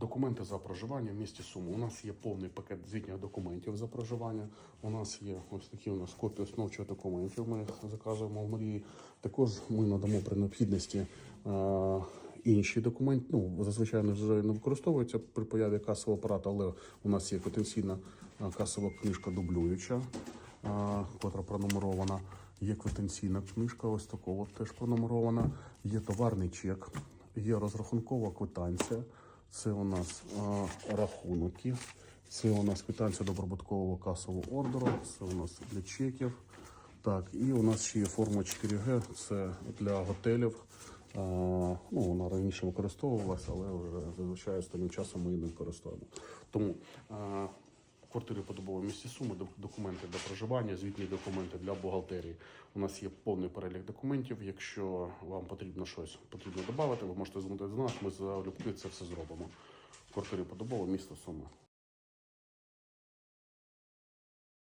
Документи за проживання в місті Суми. У нас є повний пакет звітніх документів за проживання. У нас є ось такі у нас копії основчих документів. Ми їх заказуємо в Марії. Також ми надамо при необхідності е, інші документи. Ну зазвичай вже не використовуються при появі касового апарату, але у нас є потенційна е, касова книжка дублююча, е, котра пронумерована. Є квитанційна книжка, ось такого теж пронумерована. Є товарний чек, є розрахункова квитанція. Це у нас а, рахунки. Це у нас квитанція добробуткового касового ордеру. Це у нас для чеків. Так, і у нас ще є форма 4G, це для готелів. А, ну, вона раніше використовувалася, але вже зазвичай останнім часом ми її не використовуємо. Тому е, квартири подобової в місті Суми, документи для проживання, звітні документи для бухгалтерії. У нас є повний перелік документів. Якщо вам потрібно щось потрібно додати, ви можете звернути до нас. Ми залюбки це все зробимо. Квартири подобово, місто Суми.